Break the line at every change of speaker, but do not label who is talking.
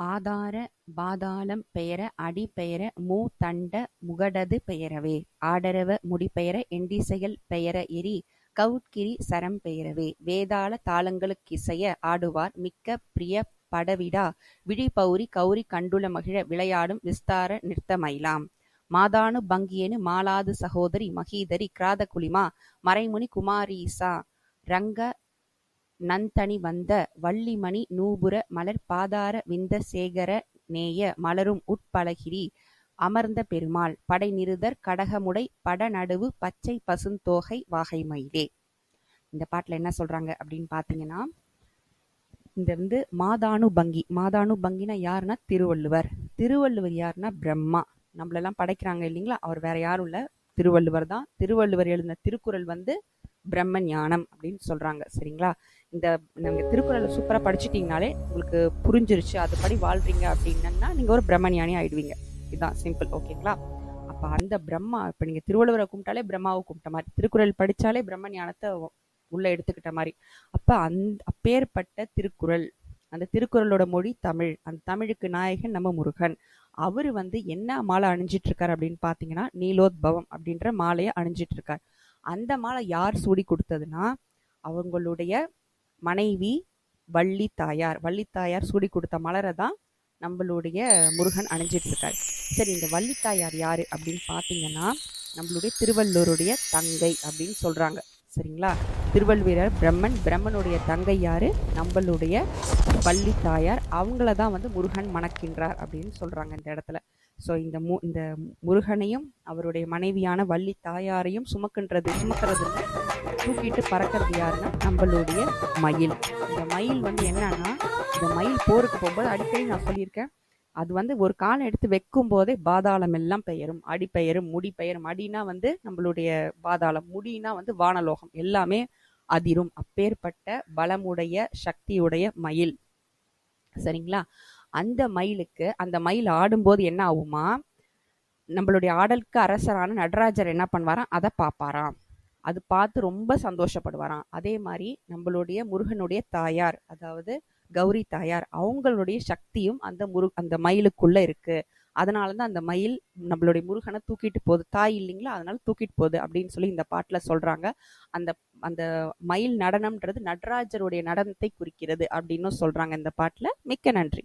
ஆதார பாதாளம் பெயர அடி பெயர மூ தண்ட முகடது பெயரவே. ஆடரவ முடிபெயர எண்டிசைகள் பெயர எரி கவுட்கிரி சரம் பெயரவே. வேதாள தாளங்களுக்கிசைய ஆடுவார் மிக்க பிரிய படவிடா. விழிபௌரி கௌரி கண்டுல மகிழ விளையாடும் விஸ்தார நிறுத்தமயிலாம் மாதானு பங்கியனு மாலாது சகோதரி மகீதரி கிராதகுலிமா மறைமுனி குமாரீசா ரங்க நந்தனி வந்த வள்ளிமணி நூபுர மலர் பாதார விந்த சேகர நேய மலரும் உட்பலகிரி அமர்ந்த பெருமாள். படை நிருதர் கடகமுடை படநடுவு பச்சை பசுந்தோகை வாகை மயிலே. இந்த பாட்டில் என்ன சொல்கிறாங்க அப்படின்னு பார்த்தீங்கன்னா இந்த வந்து மாதானு பங்கி மாதானு பங்கினா யாருன்னா திருவள்ளுவர். திருவள்ளுவர் யாருன்னா பிரம்மா. நம்மளெல்லாம் படைக்கிறாங்க இல்லைங்களா? அவர் வேற யாரும் இல்லை. திருவள்ளுவர் தான். திருவள்ளுவர் எழுதின திருக்குறள் வந்து பிரம்ம ஞானம் அப்படின்னு சொல்கிறாங்க சரிங்களா? இந்த நீங்கள் திருக்குறளை சூப்பராக படிச்சிட்டிங்கனாலே உங்களுக்கு புரிஞ்சிருச்சு அதுபடி வாழ்றீங்க அப்படின்னா நீங்கள் ஒரு பிரம்மஞானி ஆகிடுவீங்க ஆயிடுவீங்க. இதுதான் சிம்பிள் ஓகேங்களா அப்போ அந்த பிரம்மா இப்போ நீங்கள் திருவள்ளுவரை கும்பிட்டாலே பிரம்மாவை கும்பிட்ட மாதிரி திருக்குறள் படித்தாலே பிரம்ம ஞானத்தை உள்ளே எடுத்துக்கிட்ட மாதிரி. அப்போ அந் அப்பேற்பட்ட திருக்குறள் அந்த திருக்குறளோட மொழி தமிழ் அந்த தமிழுக்கு நாயகன் நம்ம முருகன். அவர் வந்து என்ன மாலை அணிஞ்சிட்டு இருக்கார் அப்படின்னு பார்த்தீங்கன்னா நீலோத்பவம் அப்படின்ற மாலையை அணிஞ்சிட்டு இருக்கார் அந்த மாலை யார் சூடி கொடுத்ததுன்னா அவங்களுடைய மனைவி வள்ளி தாயார் வள்ளி தாயார் சூடி கொடுத்த மலரை தான் நம்மளுடைய முருகன் அணிஞ்சிட்டு இருக்காரு சரி இந்த வள்ளி தாயார் யாரு அப்படின்னு பார்த்தீங்கன்னா நம்மளுடைய திருவள்ளூருடைய தங்கை அப்படின்னு சொல்றாங்க. சரிங்களா? திருவள்ளுவரர் பிரம்மன். பிரம்மனுடைய தங்கை யாரு? நம்மளுடைய பள்ளி தாயார் அவங்கள தான் வந்து முருகன் மணக்கின்றார் அப்படின்னு சொல்றாங்க இந்த இடத்துல. ஸோ இந்த மு இந்த முருகனையும் அவருடைய மனைவியான வள்ளி தாயாரையும் சுமக்கின்றது சுமக்கிறது தூக்கிட்டு பறக்கிறது யாருன்னா நம்மளுடைய மயில். இந்த மயில் வந்து என்னன்னா இந்த மயில் போருக்கு போகும்போது அடிக்கடி நான் சொல்லியிருக்கேன் அது வந்து ஒரு காலம் எடுத்து வைக்கும் போதே பாதாளம் எல்லாம் பெயரும். அடி பெயரும் முடி பெயரும். அடினா வந்து நம்மளுடைய பாதாளம் முடினா வந்து வானலோகம். எல்லாமே அதிரும். அப்பேற்பட்ட பலமுடைய சக்தியுடைய மயில். சரிங்களா? அந்த மயிலுக்கு அந்த மயில் ஆடும்போது என்ன ஆகுமா? நம்மளுடைய ஆடலுக்கு அரசரான நடராஜர் என்ன பண்ணுவாராம் அதை பார்ப்பாராம். அது பார்த்து ரொம்ப சந்தோஷப்படுவாராம். அதே மாதிரி நம்மளுடைய முருகனுடைய தாயார் அதாவது கௌரி தாயார் அவங்களுடைய சக்தியும் அந்த முரு அந்த மயிலுக்குள்ள இருக்கு. அதனால தான் அந்த மயில் நம்மளுடைய முருகனை தூக்கிட்டு போகுது. தாய் இல்லைங்களா? அதனால தூக்கிட்டு போகுது அப்படின்னு சொல்லி இந்த பாட்டில் சொல்றாங்க. அந்த அந்த மயில் நடனம்ன்றது நடராஜருடைய நடனத்தை குறிக்கிறது அப்படின்னு சொல்றாங்க இந்த பாட்டில். மிக்க நன்றி.